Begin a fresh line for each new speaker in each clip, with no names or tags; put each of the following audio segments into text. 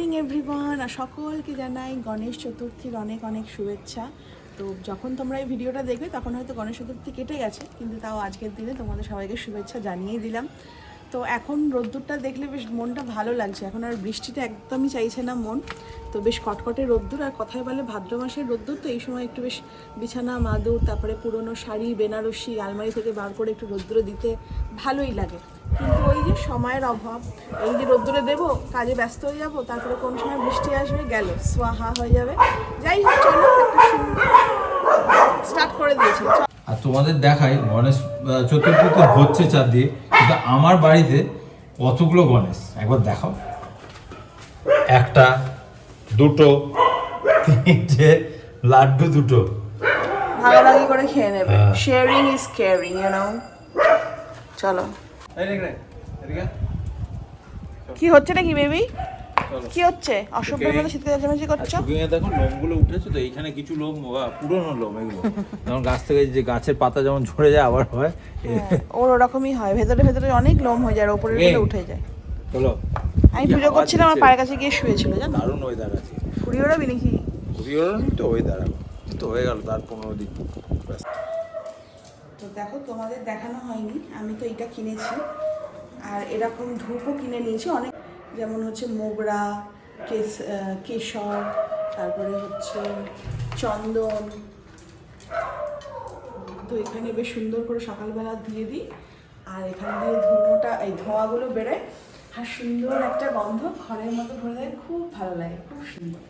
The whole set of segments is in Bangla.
মর্নিং এভরিওয়ান আর সকলকে জানাই গণেশ চতুর্থীর অনেক অনেক শুভেচ্ছা। তো যখন তোমরা এই ভিডিওটা দেখবে, তখন হয়তো গণেশ চতুর্থী কেটে গেছে, কিন্তু তাও আজকের দিনে তোমাদের সবাইকে শুভেচ্ছা জানিয়েই দিলাম। তো এখন রোদ্দুরটা দেখলে বেশ মনটা ভালো লাগছে। এখন আর বৃষ্টিটা একদমই চাইছে না মন। তো বেশ কটকটে রোদ্দুর, আর কথায় বলে ভাদ্র মাসের রোদ্দুর, তো এই সময় একটু বেশ বিছানা, মাদুর, তারপরে পুরনো শাড়ি, বেনারসি, আলমারি থেকে বার করে একটু রোদ্দুরে দিতে ভালোই লাগে। কিন্তু ওই যে সময়ের অভাব এই যে রোদ্দুরে দেবো কাজে ব্যস্ত হয়ে যাব তারপরে কোন সময় বৃষ্টি আসবে গেল সোয়াহা হয়ে যাবে। যাই হোক চলো একটা সুন্দর স্টার্ট করে দিয়েছি।
আর তোমাদের দেখাই গণেশ চতুর্থী তো হচ্ছে চার দিয়ে কিন্তু আমার বাড়িতে কতগুলো গণেশ? একবার দেখাও। একটা দুটো তিনটে লাড্ডু দুটো।
ভাগাভাগি করে খেয়ে নেবে। Sharing is caring you know চলো। কি হচ্ছে নাকি বেবি কি হচ্ছে? অসভ্যের মতো শীতে চাচামেচি করছ?
শুকিয়ে দেখো লোমগুলো উঠেছে তো এইখানে কিছু লোম পুরনো লোম এগুলো। যেমন গাছ থেকে যে গাছের পাতা যেমন ঝরে যায় আবার হয়।
হ্যাঁ, ওর ওরকমই হয়। ভেতরে ভেতরে অনেক লোম হয়ে যায় আর ওপরে
এই।
উঠে যায়।
চলো।
আমি পুজো করছিলাম আমার পায়ের কাছে গিয়ে শুয়েছিল জানো?
দারুণ ওয়েদার আছে।
ঘুরি ওড়াবি নাকি?
ঘুরিয়ে তো ওই ওয়েদার তো হয়ে গেল তার পনেরো দিন।
তো দেখো, তোমাদের দেখানো হয়নি। আমি তো এটা কিনেছি। আর এরকম ধূপও কিনে নিয়েছি। অনেক যেমন হচ্ছে মোগরা, কেস কেশর, তারপরে হচ্ছে চন্দন। তো এখানে বেশ সুন্দর করে সকালবেলা দিয়ে দিই। আর এখান দিয়ে ধুনোটা, এই ধোঁয়াগুলো বেরোয়। আর সুন্দর একটা গন্ধ ঘরের মতো ভরে দেয়। খুব ভালো লাগে, খুব সুন্দর।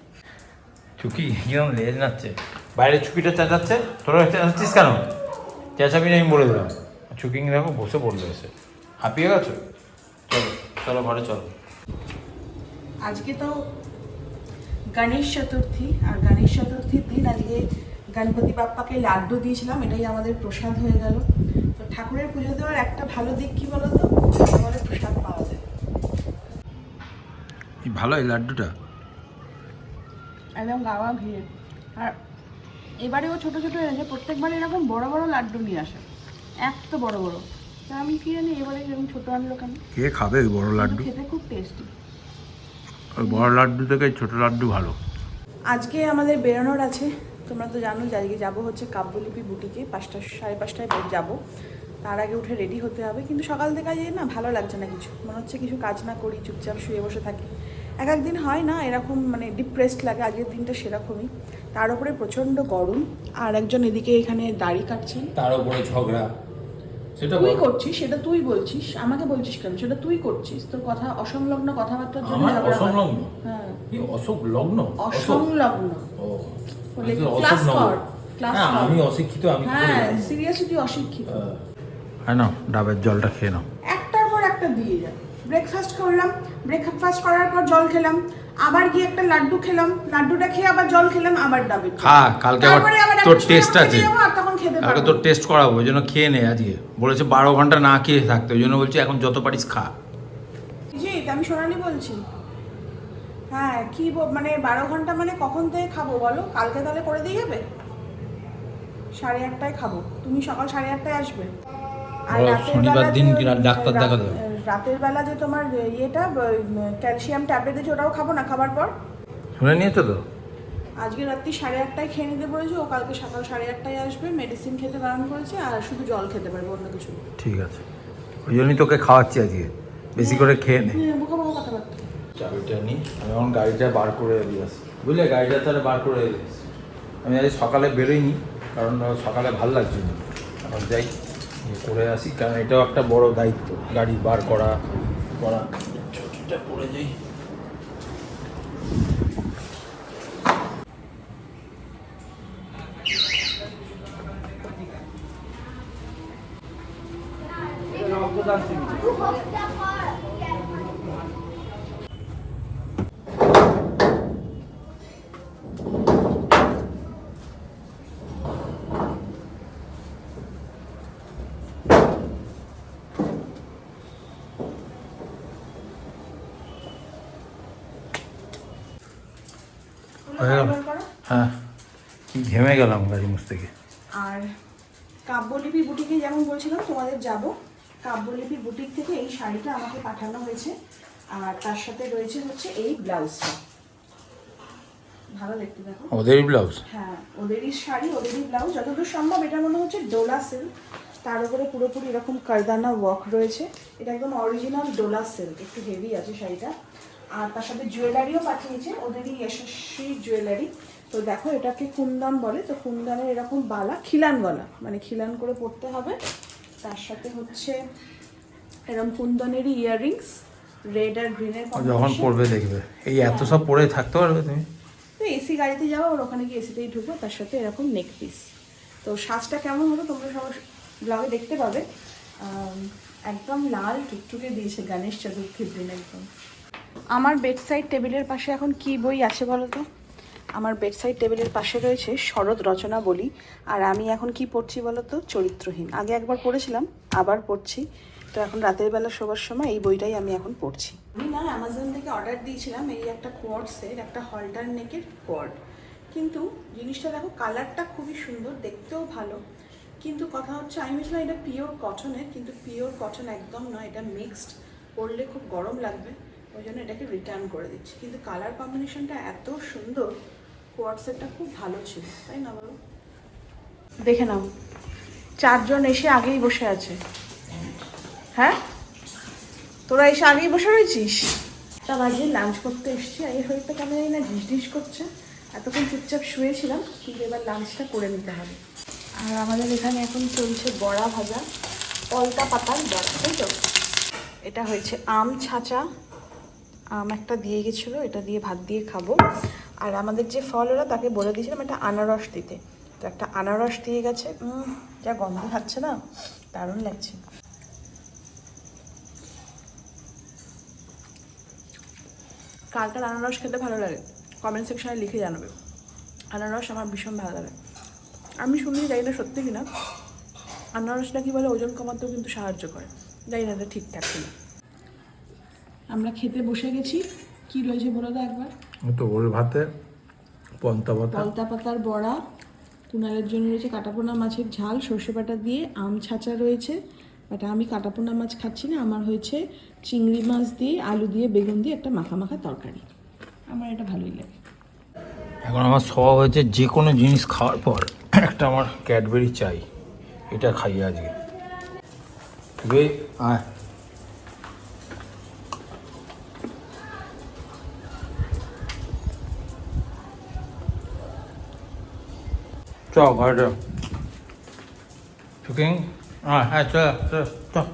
চুকি কিরম লেজ নাচ্ছে বাইরে চুকিটা চেঁচাচ্ছে? তোরা চেঁচাচ্ছিস কেন? চেঁচাবি না আমি বলে দিলাম। চুকি দেখো বসে পড়ল এসে। হাঁপিয়ে গেছো? চলো চলো ঘরে চলো।
আজকে তো গণেশ চতুর্থী আর গণেশ চতুর্থীর দিন আজকে গণপতি বাপ্পাকে লাড্ডু দিয়েছিলাম এটাই আমাদের প্রসাদ হয়ে গেল। তো ঠাকুরের পুজো দেওয়ার একটা ভালো দিক কি বলো তো? আমাদের প্রসাদ পাওয়া যায়।
ভালো এই লাড্ডুটা।
একদম গাওয়া ঘিরে আর এবারেও ছোট ছোট এনেছে প্রত্যেকবার এরকম বড় বড় লাড্ডু নিয়ে আসে। এত বড় বড়। তা আমি কি জানি এবারে এরকম ছোট আনলো কেন?
কে খাবে ওই বড় লাড্ডু?
খেতে খুব টেস্টি
ওই বড় লাড্ডু থেকে ছোট লাড্ডু ভালো।
আজকে আমাদের বেরোনোর আছে। তোমরা তো জানো যে আজকে যাব হচ্ছে কাব্যলিপি বুটিকে পাঁচটা সাড়ে পাঁচটায় যাব। তার আগে উঠে রেডি হতে হবে। কিন্তু সকাল থেকে আজকে না ভালো লাগছে না কিছু। মনে হচ্ছে কিছু কাজ না করি চুপচাপ শুয়ে বসে থাকি। এক একদিন হয় না এরকম মানে ডিপ্রেসড লাগে আজকের দিনটা সেরকমই। তার উপরে প্রচণ্ড গরম আর একজন এদিকে এখানে দাড়ি কাটছেন।
তার উপরে ঝগড়া সেটা
তুই করছিস? সেটা তুই বলছিস আমাকে বলছিস কেন? সেটা তুই করছিস? তোর কথা অসংলগ্ন কথাবার্তার জন্য
আমার অসংলগ্ন?
হ্যাঁ।
কি অশোক লগ্ন
অসংলগ্ন।
ও
ক্লাস কর, ক্লাস
হ্যাঁ,
কর।
আমি অশিক্ষিত আমি
হ্যাঁ সিরিয়াসলি তুই অশিক্ষিত।
হ্যাঁ। নাও ডাবের জলটা খেয়ে নাও।
একটার পর একটা দিয়ে যা। ব্রেকফাস্ট করলাম। ব্রেকফাস্ট করার পর জল খেলাম। আবার গিয়ে একটা লাড্ডু খেলাম। লাড্ডুটা খেয়ে আবার জল খেলাম আবার ডাবে
খা কালকে আবার তোর টেস্ট আছে। কালকে তোর টেস্ট করাবো ওই জন্য খেয়ে নে আজকে। বলেছে বারো ঘণ্টা না খেয়ে থাকতে ওই জন্য বলছি এখন যত পারিস খা।
জি আমি সোনালি বলছি। হ্যাঁ কি মানে বারো ঘণ্টা মানে কখন থেকে খাব বলো? কালকে তাহলে করে দিয়ে যাবে? সাড়ে আটটায় খাব। তুমি সকাল সাড়ে আটটায় আসবে। আর
শনিবার দিন ডাক্তার দেখাতে হবে?
রাতের বেলা যে তোমার ইয়েটা ক্যালসিয়াম ট্যাবলেট আছে ওটাও খাব না খাবার পর?
শুনে নিয়েছো তো?
আজকে রাত্রি সাড়ে আটটায় খেয়ে নিতে বলেছে ও কালকে সকাল সাড়ে আটটায় আসবে মেডিসিন খেতে বারণ করেছে আর শুধু জল খেতে পারবে অন্য কিছু
ঠিক আছে। ওই জন্যই তোকে খাওয়াচ্ছি আজকে। বেশি করে খেয়ে নে।
হ্যাঁ বোকা বোকা কথাবার্তা
চাবিটা নিই আমি এখন গাড়িটা বার করে দিয়ে আসি বুঝলে গাড়িটা তাহলে বার করে দিয়ে আমি আজ সকালে বেরোইনি কারণ সকালে ভালো লাগছে না। এখন যাই। করে আসি কারণ এটাও একটা বড় দায়িত্ব গাড়ি বার করা করা। ছুটিটা পড়ে যাই। হয়ে গেল?
বার করো।
হ্যাঁ কি ঘেমে গেলাম গাড়ি মুছতে গিয়ে
আর কাব্যলিপি বুটিকে যেমন বলছিলাম তোমাদের যাব। কাব্যলিপি বুটিক থেকে এই শাড়িটা আমাকে পাঠানো হয়েছে আর তার সাথে রয়েছে হচ্ছে এই ব্লাউজটা। ভালো দেখতে দেখো।
ওদেরই ব্লাউজ?
হ্যাঁ ওদেরই শাড়ি ওদেরই ব্লাউজ। যতদূর সম্ভব এটা মনে হচ্ছে ডোলা সিল্ক তার উপরে পুরোপুরি এরকম কারদানা ওয়ার্ক রয়েছে। এটা একদম অরিজিনাল ডোলা সিল্ক একটু হেভি আছে শাড়িটা। আর তার সাথে জুয়েলারিও পাঠিয়েছে। ওদেরই যশস্বী জুয়েলারি তো দেখো এটাকে কুন্দন বলে তো কুন্দনের এরকম বালা খিলান গলা মানে খিলান করে পড়তে হবে। তার সাথে হচ্ছে এরকম কুন্দনেরই ইয়াররিংস রেড আর গ্রিনের
যখন পড়বে দেখবে। এই এত সব পরে থাকতে পারবে তুমি?
তো এসি গাড়িতে যাব আর ওখানে গিয়ে এসিতেই ঢুকবো তার সাথে এরকম নেক পিস তো সাজটা কেমন হলো তোমরা সবাই ব্লগে দেখতে পাবে। একদম লাল টুকটুকে দিয়েছে গণেশ চতুর্থীর দিন একদম। আমার বেডসাইড টেবিলের পাশে এখন কি বই আছে বলো তো? আমার বেডসাইড টেবিলের পাশে রয়েছে শরৎ রচনা বলি আর আমি এখন কি পড়ছি বলো তো চরিত্রহীন। আগে একবার পড়েছিলাম, আবার পড়ছি। তো এখন রাতের বেলা শোবার সময় এই বইটাই আমি এখন পড়ছি। আমি না অ্যামাজন থেকে অর্ডার দিয়েছিলাম এই একটা কোয়ার্ডসের একটা হলটার নেকের কোয়ার্ড কিন্তু জিনিসটা দেখো কালারটা খুবই সুন্দর, দেখতেও ভালো। কিন্তু কথা হচ্ছে, আমি ভেবেছিলাম এটা পিওর কটনের কিন্তু পিওর কটন একদম নয়, এটা মিক্সড পরলে খুব গরম লাগবে। ওই জন্য এটাকে রিটার্ন করে দিচ্ছি। কিন্তু কালার কম্বিনেশনটা এত সুন্দর কোয়ার্ডসেটটা খুব ভালো ছিল তাই না বলো? দেখে নাও। চারজন এসে আগেই বসে আছে। হ্যাঁ? তোরা এসে আগেই বসে রয়েছিস? তা বাজে লাঞ্চ করতে এসছি। এই শরীরটা কেন জানি না ঢিস ঢিস করছে। এতক্ষণ চুপচাপ শুয়েছিলাম কিন্তু এবার লাঞ্চটা করে নিতে হবে। আর আমাদের এখানে এখন চলছে বড়া ভাজা পলতা পাতার বড়া তাই তো? এটা হয়েছে আম ছাঁচা। আম একটা দিয়ে গেছিল এটা দিয়ে ভাত দিয়ে খাব। আর আমাদের যে ফল, ওরা তাকে বলে দিয়েছিলাম একটা আনারস দিতে। তো একটা আনারস দিয়ে গেছে যা গন্ধ খাচ্ছে না, দারুণ লাগছে। কার কার আনারস খেতে ভালো লাগে। কমেন্ট সেকশনে লিখে জানাবে। আনারস আমার ভীষণ ভালো লাগে। আমি শুনি জানি না সত্যি কিনা আনারসটা কি বলে ওজন কমাতেও কিন্তু সাহায্য করে। জানি না ঠিকঠাক কিনা। আমরা খেতে বসে গেছি। কি রয়েছে বলো তো একবার?
তো ওর ভাতে পন্তা পাতা।
পলতা পাতার বড়া কুনালের জন্য রয়েছে কাটাপোনা মাছের ঝাল সর্ষে বাটা দিয়ে আম ছাঁচা রয়েছে। বাট আমি কাটাপোনা মাছ খাচ্ছি না আমার হয়েছে চিংড়ি মাছ দিয়ে আলু দিয়ে বেগুন দিয়ে একটা মাখা মাখা তরকারি। আমার এটা ভালোই লাগে।
এখন আমার স্বভাব হয়েছে যে কোনো জিনিস খাওয়ার পর একটা আমার ক্যাডবেরি চাই এটা খাই আজকে। আয়। চ ঘরে চ শুকিং হ্যাঁ হ্যাঁ চল চল চল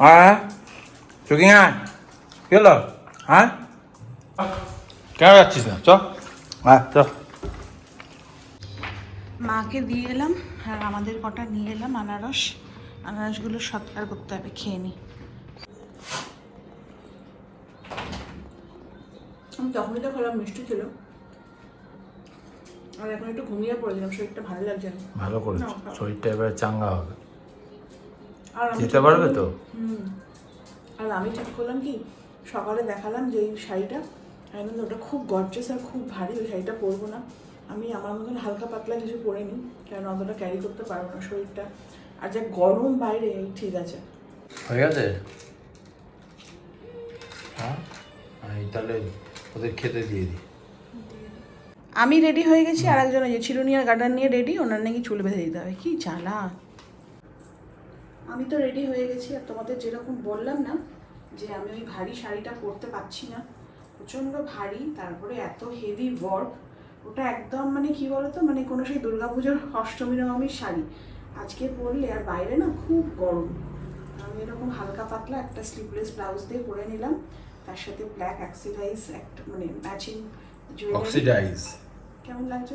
হ্যাঁ হ্যাঁ হ্যাঁ কেন
মাকে দিয়ে এলাম, আর আমাদের কটা নিয়ে এলাম, আনারস। আনারসগুলো সৎকার করতে হবে, খেয়ে নি। তখনই তো খেলাম মিষ্টি ছিল আর এখন একটু ঘুমিয়ে পড়েছিলাম শরীরটা ভালো লাগছে না।
ভালো করেছ। শরীরটা এবার চাঙ্গা হবে।
আর আমি
যেতে পারবে তো?
হুম। আর আমি ঠিক করলাম কি সকালে দেখালাম যে এই শাড়িটা আমি ওটা খুব গর্জেস আর খুব ভারী ওই শাড়িটা পরবো না। আমি আমার মতন হালকা পাতলা কিছু পরে নিই কারণ অতটা ক্যারি করতে পারব না শরীরটা। আর যা গরম বাইরে ঠিক আছে।
হয়ে গেছে? হ্যাঁ? তাহলে ওদের খেতে দিয়ে দিই।
আমি রেডি হয়ে গেছি আর একজন ওই যে চিরুনিয়ার গার্ডার নিয়ে রেডি ওনার নাকি চুল বেঁধে দিতে হবে। কি জ্বালা। আমি তো রেডি হয়ে গেছি, আর তোমাদের যেরকম বললাম না, যে আমি ওই ভারী শাড়িটা পরতে পারছি না। প্রচণ্ড ভারী, তারপরে এত হেভি ওয়ার্ক ওটা একদম মানে কি বলতো মানে কোনো সেই দুর্গাপুজোর অষ্টমী নবমীর শাড়ি। আজকে পরলে আর বাইরে না খুব গরম। আমি এরকম হালকা পাতলা একটা স্লিভলেস ব্লাউজ দিয়ে পরে নিলাম। তার সাথে ব্ল্যাক অ্যাক্সিডাইজ একটা মানে ম্যাচিং জুয়েলারি
অক্সিডাইজ
কেমন লাগছে?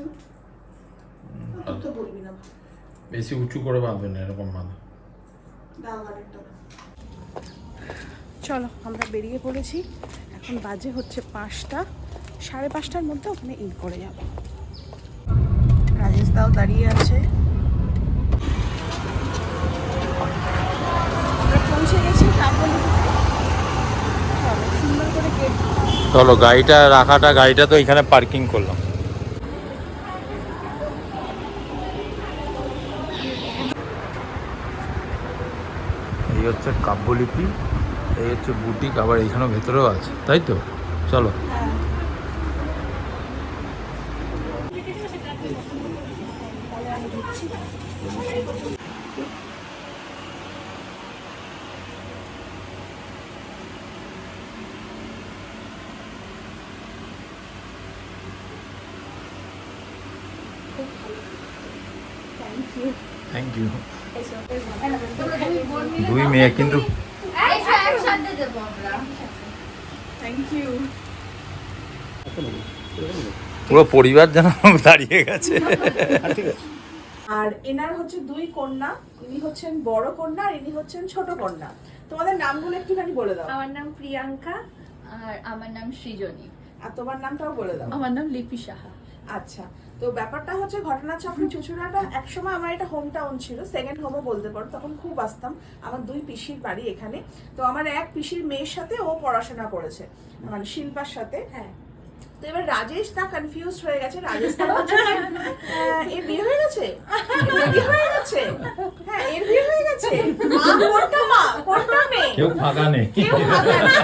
তুই তো বলবি না।
বেশি উঁচু করে বাঁধবে না এরকম বাঁধো।
দাও আরেকটা দাও। চলো আমরা বেরিয়ে পড়েছি। এখন বাজে হচ্ছে পাঁচটা। সাড়ে পাঁচটার মধ্যে ওখানে ইন করে যাব। রাজেশ দাও দাঁড়িয়ে আছে। পৌঁছে গেছি কাপড় চলো
গাড়িটা রাখাটা গাড়িটা তো এখানে পার্কিং করলাম। এই হচ্ছে কাব্যলিপি এই হচ্ছে বুটিক আবার এইখানেও ভেতরেও আছে তাই তো? চলো। ইউ দুই মেয়ে কিন্তু পুরো পরিবার যেন দাঁড়িয়ে গেছে।
আর এনার হচ্ছে দুই কন্যা ইনি হচ্ছেন বড় কন্যা আর ইনি হচ্ছেন ছোট কন্যা। তোমাদের নামগুলো একটুখানি বলে দাও।
আমার নাম প্রিয়াঙ্কা আর আমার নাম সৃজনী।
আর তোমার নামটাও বলে দাও।
আমার নাম লিপি সাহা।
আচ্ছা তো ব্যাপারটা হচ্ছে ঘটনা চক্রে চুচুড়াটা একসময় আমার এটা হোম টাউন ছিল সেকেন্ড হোমও বলতে পারো তখন খুব আসতাম। আমার দুই পিসির বাড়ি এখানে। তো আমার এক পিসির মেয়ের সাথে ও পড়াশোনা করেছে মানে শিল্পার সাথে।
হ্যাঁ।
তো এবার রাজেশ তা কনফিউজ হয়ে গেছে রাজেশ তা বলছে যে, আহ, এর বিয়ে হয়ে গেছে? বিয়ে হয়ে গেছে? হ্যাঁ এর বিয়ে হয়ে গেছে? মা কোনটা মা? কোনটা মেয়ে?
কেউ ফাঁকা নেই।
কেউ ভাবে না।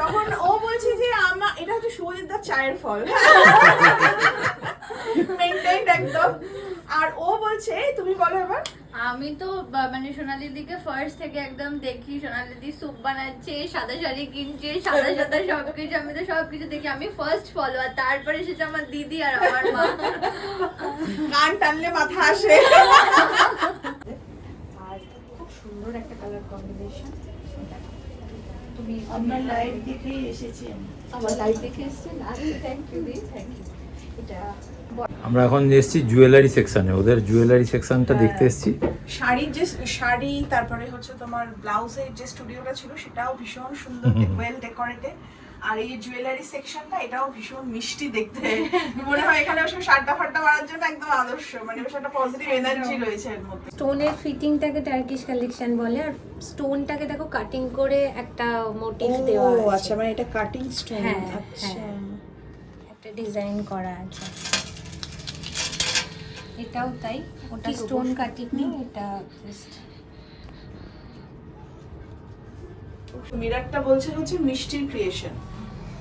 তখন ও বলছে যে আমা এটা হচ্ছে সুজিত দা চায়ের ফল মেনটেন একদম আর ও বলছে তুমি বলো এবার
আমি তো মানে সোনালি দিকে ফার্স্ট থেকে একদম দেখি সোনালি দি স্যুপ বানাচ্ছে সাদা শাড়ি কিনছে সাদা সাদা সবকিছু আমি তো সবকিছু দেখি। আমি ফার্স্ট ফলোয়ার তারপরে এসেছে আমার দিদি আর আমার মা।
কান টানলে মাথা আসে।
আর খুব সুন্দর একটা কালার কম্বিনেশন তুমি
আপনার লাইভ দেখেই এসেছি
আমার লাইভ দেখে এসেছেন। আচ্ছা থ্যাংক ইউ দি থ্যাংক ইউ এটা
আমরা এখন এসেছি জুয়েলারি সেকশনে ওদের জুয়েলারি সেকশনটা দেখতে এসেছি।
শাড়ির যে শাড়ি তারপরে হচ্ছে তোমার ব্লাউজের যে স্টুডিওটা ছিল সেটাও ভীষণ সুন্দর ওয়েল ডেকোরেটেড আর এই জুয়েলারি সেকশনটা এটাও ভীষণ মিষ্টি দেখতে। মনে হয় এখানে ওসব সাড্ডা ফাড্ডা মারার জন্য একদম আদর্শ মানে ওর একটা পজিটিভ এনার্জি রয়েছে এর মধ্যে।
স্টোনের ফিটিংটাকে টার্কিশ কালেকশন বলে আর স্টোনটাকে দেখো কাটিং করে একটা মোটিভ দেওয়া আছে।
আচ্ছা মানে এটা কাটিং স্টোন
হ্যাঁ,
আচ্ছা।
হ্যাঁ। একটা ডিজাইন করা আছে। এটাও তাই ওটা স্টোন কাটিং নেই এটা জাস্ট
মিরারটা বলছে হচ্ছে মিষ্টির ক্রিয়েশন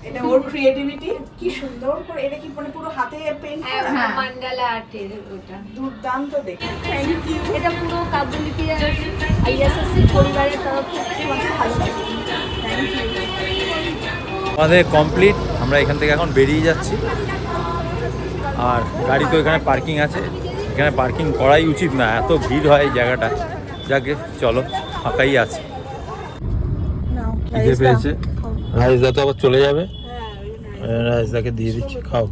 এটা ওর ক্রিয়েটিভিটি কি সুন্দর করে এটা কি মানে পুরো হাতে পেইন্ট করা?
হ্যাঁ।
মান্ডালা আর্টের ওটা।
দুর্দান্ত দেখে থ্যাংক ইউ
এটা পুরো কাবুলিপি আর আইএসএসসি পরিবারের তরফ থেকে তোমাকে ভালো লাগে।
আমাদের কমপ্লিট আমরা এখান থেকে এখন বেরিয়ে যাচ্ছি। আর গাড়ি তো এখানে পার্কিং আছে। এখানে পার্কিং করাই উচিত না এত ভিড় হয় এই জায়গাটা। যাকে চলো ফাঁকাই আছে। খিদে পেয়েছে? তো আবার চলে যাবে? রাজদাকে দিয়ে দিচ্ছি খাও।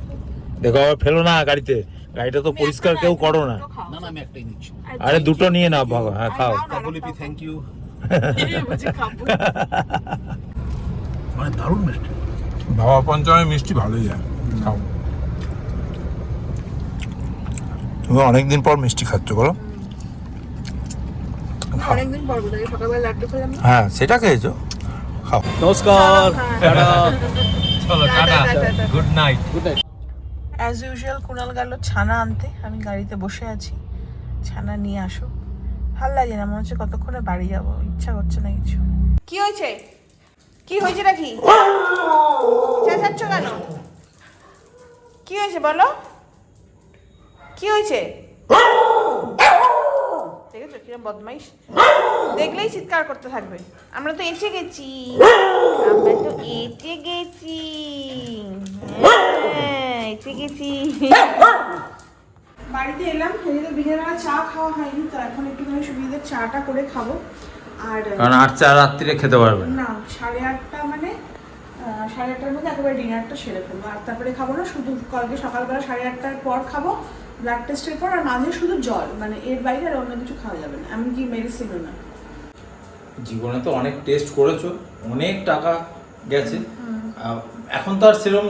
দেখো আবার ফেলো না গাড়িতে। গাড়িটা তো পরিষ্কার কেউ করো না
না। না আমি একটাই নিচ্ছি।
আরে দুটো নিয়ে নাও ভাগো। হ্যাঁ খাও।
থ্যাংক ইউ মানে দারুণ মিষ্টি।
বাবা পঞ্চমে মিষ্টি ভালোই যায়। খাও। তুমি অনেকদিন পর মিষ্টি খাচ্ছ বলো। হ্যাঁ সেটা খেয়েছো? খাও। নমস্কার টাটা। চলো tata good night
as usual Kunal গেল ছানা আনতে। আমি গাড়িতে বসে আছি। ছানা নিয়ে আসো ভালো লাগে না মনে হচ্ছে কতক্ষণে বাড়ি যাব ইচ্ছা করছে না কিছু। কি হয়েছে? কি হয়েছে নাকি? চেঁচাচ্ছ কেন? কি হয়েছে বলো? কি হয়েছে? দেখেছ কিরম বদমাইশ? দেখলেই চিৎকার করতে থাকবে। আমরা তো এঁচে গেছি। আমরা তো এঁচে গেছি। হ্যাঁ এঁচে গেছি। বাড়িতে এলাম বিকেলবেলা চা খাওয়া হয়নি তো এখন একটুখানি সুবিধা চাটা করে খাব। আর
কারণ আট চা রাত্রিরে খেতে পারবে না।
না সাড়ে আটটা মানে আহ, সাড়ে আটটার মধ্যে একেবারে ডিনারটা সেরে ফেলব। আর তারপরে খাব না শুধু কালকে সকালবেলা সাড়ে আটটার পর খাব। ব্লাড টেস্টের পর আর মাঝে শুধু জল মানে এর বাইরে আর অন্য কিছু খাওয়া যাবে না এমনকি মেডিসিনও না।
জীবনে তো অনেক টেস্ট করেছ অনেক টাকা গেছে। এখন তো আর সেরকম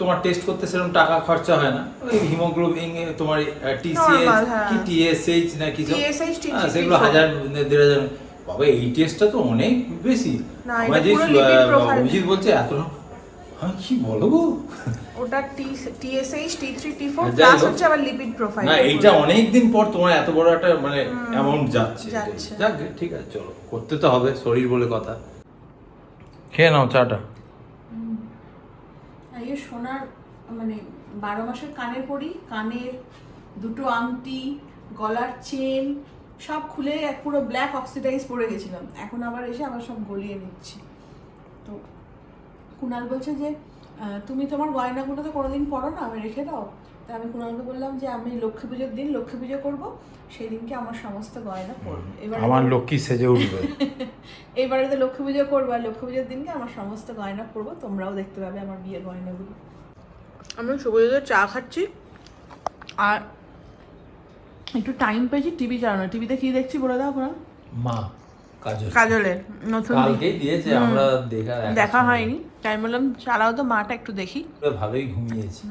তোমার টেস্ট করতে সেরকম টাকা খরচা হয় না। ওই হিমোগ্লোবিন তোমার
টিসিএস হ্যাঁ।
কি টিএসএইচ না কিছু
TSH,
হ্যাঁ, সেগুলো হাজার দেড় হাজার। বাবা এই টেস্টটা তো অনেক বেশি। আমার যে অভিজিৎ বলছে এত হ্যাঁ কি বলো গো?
ওটা T TSH T three T four plus হচ্ছে আবার লিপিড প্রোফাইল
না এইটা অনেক দিন পর তোমার এত বড় একটা মানে অ্যামাউন্ট যাচ্ছে।
যাচ্ছে।
যাক ঠিক আছে চলো। করতে তো হবে শরীর বলে কথা। খেয়ে নাও চাটা।
এই সোনার মানে বারো মাসের কানের পরি কানের দুটো আংটি গলার চেন সব খুলে এক পুরো ব্ল্যাক অক্সিডাইজ পরে গেছিলাম। এখন আবার এসে আবার সব গলিয়ে নিচ্ছি। কুণাল বলছে যে আহ, তুমি তোমার গয়নাগুলো তো কোনোদিন পরো না আমি রেখে দাও। তা আমি কুণালকে বললাম যে আমি লক্ষ্মী পুজোর দিন লক্ষ্মী পুজো করব সেই দিনকে আমার সমস্ত গয়না পরবে। এবার
আমার লক্ষ্মী সেজে উঠবে।
এবারে তো লক্ষ্মী পুজো করব আর লক্ষ্মী পুজোর দিনকে আমার সমস্ত গয়না পরবো তোমরাও দেখতে পাবে আমার বিয়ের গয়নাগুলো। আমি শুভজিতের চা খাচ্ছি আর একটু টাইম পেয়েছি টিভি চালানো। টিভিতে কি দেখছি বলে দাও কোনো
মা।
কাজলের। নতুন
কালকেই দিয়েছে আমরা দেখা
দেখা হয়নি তাই বললাম চালাও তো মাটা একটু দেখি।
ভালোই ঘুমিয়েছি।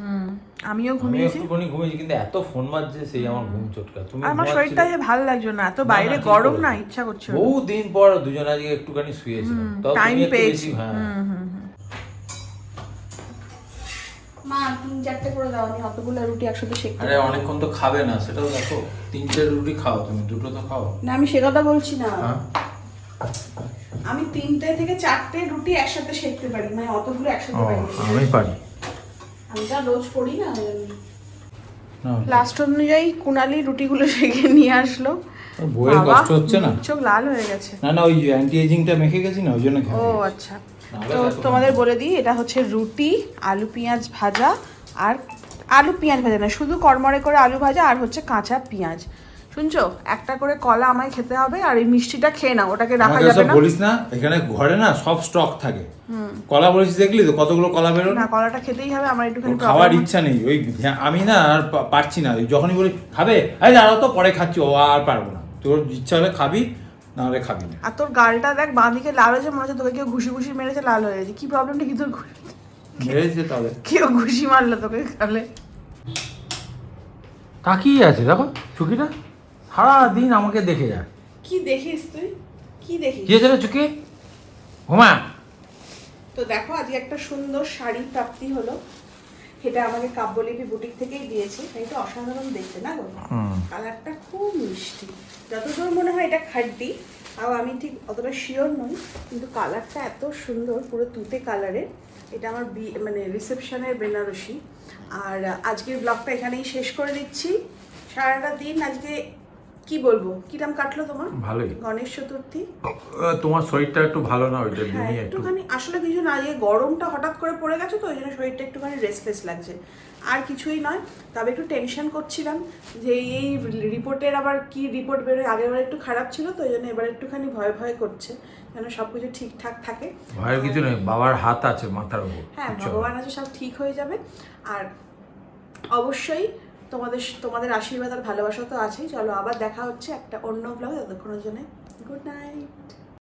আমিও ঘুমিয়েছি।
একটুখানি ঘুমিয়েছি কিন্তু এত ফোন মারছে সেই আমার ঘুম চটকা। তুমি
আমার শরীরটা যে ভালো লাগছে না এত বাইরে গরম না ইচ্ছা করছে
বহু দিন পর দুজনে আজকে একটুখানি শুয়েছিলাম।
টাইম পেয়েছি।
হ্যাঁ।
মা তিন চারটে করে দাও আমি অতগুলো রুটি একসাথে শেখতে
আরে অনেকক্ষণ তো খাবে না সেটাও দেখো। তিনটে রুটি খাও তুমি দুটো তো খাও।
না আমি সে কথা বলছি না।
হ্যাঁ।
আমি তিনটে থেকে চারটে রুটি একসাথে সেকতে পারি মানে অতগুলো একসাথে পারি
আমি পারি।
আমি তো রোজ করি না লাস্ট অনুযায়ী কুনালি রুটিগুলো সেকে নিয়ে আসলো। বাবা,
কষ্ট হচ্ছে না?
চোখ লাল হয়ে গেছে।
না না ওই অ্যান্টি এজিংটা মেখে গেছি না ওই জন্য
ও। আচ্ছা। তো তোমাদের বলে দিই এটা হচ্ছে রুটি আলু পেঁয়াজ ভাজা আর আলু পেঁয়াজ ভাজা না শুধু কড়মড়ে করে আলু ভাজা আর হচ্ছে কাঁচা পেঁয়াজ। শুনছো? একটা করে কলা আমায় খেতে হবে আর এই মিষ্টিটা খেয়ে নাও ওটাকে রাখা যাবে না।
বলিস না এখানে ঘরে না সব স্টক থাকে। কলা বলিস দেখলি তো কতগুলো কলা বেরো
না কলাটা খেতেই হবে আমার একটুখানি
খাওয়ার ইচ্ছা নেই ওই আমি না আর পারছি না যখনই বলি খাবে? আরে দাঁড়াও তো পরে খাচ্ছি ও আর পারব না। তোর ইচ্ছা হলে খাবি না হলে খাবি না।
আর তোর গালটা দেখ বাঁ দিকে লাল হয়েছে মনে হচ্ছে তোকে কেউ ঘুষি ঘুষি মেরেছে লাল হয়ে গেছে। কি প্রবলেমটা কি তোর ঘু-
মেরেছে তাহলে।
কেউ ঘুষি মারলো তোকে গালে
তাকিয়ে আছে দেখো চুকিটা। সারা দিন আমাকে দেখে যায়।
কি দেখিস তুই? কি দেখিস?
কি হয়েছে রে চুকি? ঘুমা।
তো দেখো আজকে একটা সুন্দর শাড়ি প্রাপ্তি হলো। এটা আমাকে কাব্যলিপি বুটিক থেকেই দিয়েছে। এটা অসাধারণ দেখতে না গো? কালারটা খুব মিষ্টি। যতদূর মনে হয় এটা খাড্ডি তাও আমি ঠিক অতটা শিওর নই। কিন্তু কালারটা এত সুন্দর পুরো তুতে কালারের। এটা আমার বি মানে রিসেপশনের বেনারসি। আর আজকের ব্লগটা এখানেই শেষ করে দিচ্ছি। সারাটা দিন আজকে কি বলব? কিরাম কাটলো তোমার?
ভালোই।
গণেশ চতুর্থী?
তোমার শরীরটা একটু ভালো না ওইটার
হ্যাঁ
জন্যই একটু?
একটুখানি আসলে কিছু না যে গরমটা হঠাৎ করে পড়ে গেছে তো ওই জন্য শরীরটা একটুখানি রেস্টলেস লাগছে। আর কিছুই নয় তবে একটু টেনশন করছিলাম যে এই রিপোর্টের আবার কি রিপোর্ট বেরোয়? আগেরবার একটু খারাপ ছিল তো ওই জন্য এবার একটুখানি ভয় ভয় করছে যেন সব কিছু ঠিকঠাক থাকে।
ভয়ের কিছু নেই বাবার হাত আছে মাথার উপর
হ্যাঁ ভগবান আছে সব ঠিক হয়ে যাবে। আর অবশ্যই তোমাদের তোমাদের আশীর্বাদ আর ভালোবাসা তো আছেই। চলো আবার দেখা হচ্ছে একটা অন্য ব্লগ ততক্ষণের জন্য গুড নাইট